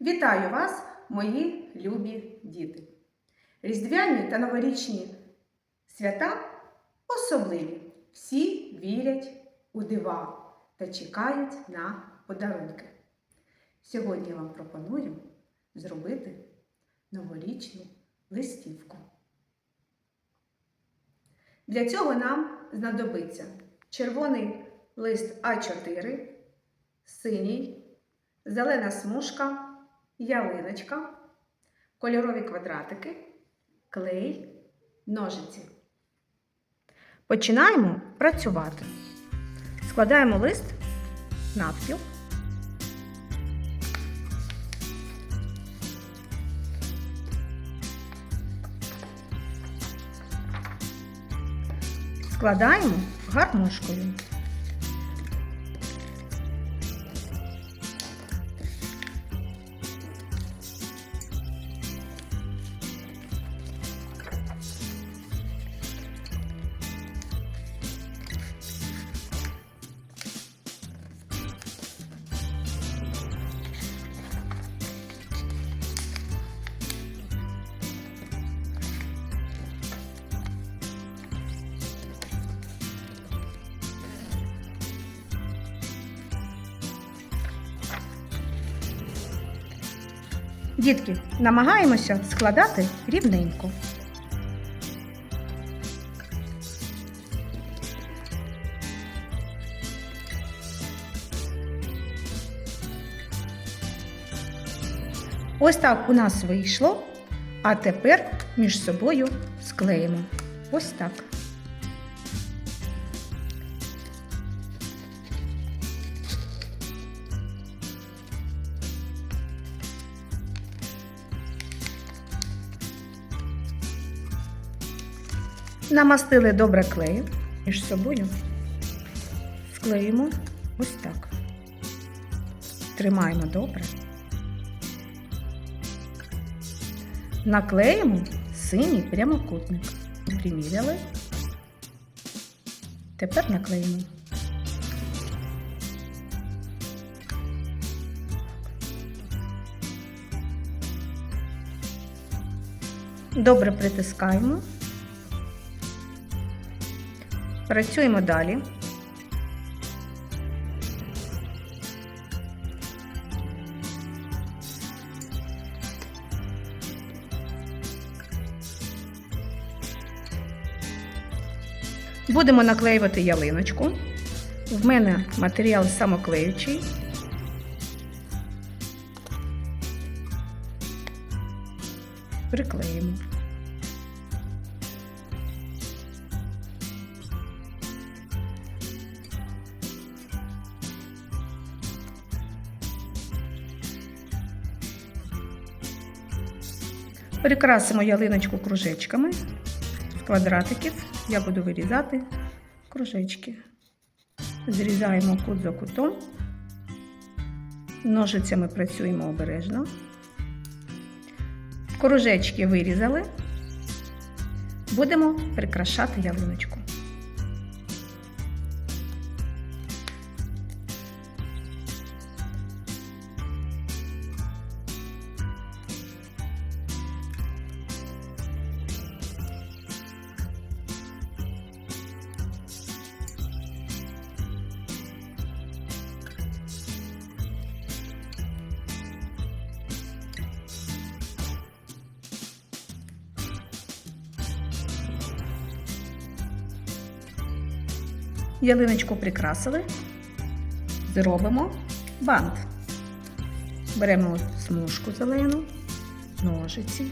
Вітаю вас, мої любі діти! Різдвяні та новорічні свята особливі. Всі вірять у дива та чекають на подарунки. Сьогодні я вам пропоную зробити новорічну листівку. Для цього нам знадобиться червоний лист А4, синій, зелена смужка, ялиночка, кольорові квадратики, клей, ножиці. Починаємо працювати. Складаємо лист навпіл. Складаємо гармошкою. Дітки, намагаємося складати рівненько. Ось так у нас вийшло, а тепер між собою склеїмо. Ось так. Намастили добре клеєм між собою. Склеїмо ось так. Тримаємо добре. Наклеїмо синій прямокутник. Приміряли. Тепер наклеїмо. Добре притискаємо. Працюємо далі. Будемо наклеювати ялиночку. В мене матеріал самоклеючий. Приклеїмо. Прикрасимо ялиночку кружечками з квадратиків. Я буду вирізати кружечки. Зрізаємо кут за кутом. Ножицями працюємо обережно. Кружечки вирізали. Будемо прикрашати ялиночку. Ялиночку прикрасили, зробимо бант. Беремо смужку зелену, ножиці.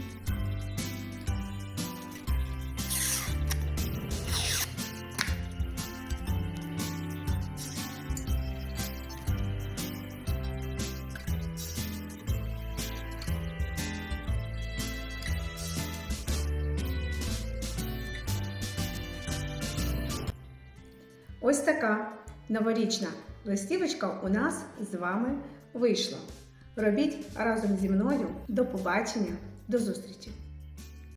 Ось така новорічна листівочка у нас з вами вийшла. Робіть разом зі мною. До побачення, до зустрічі!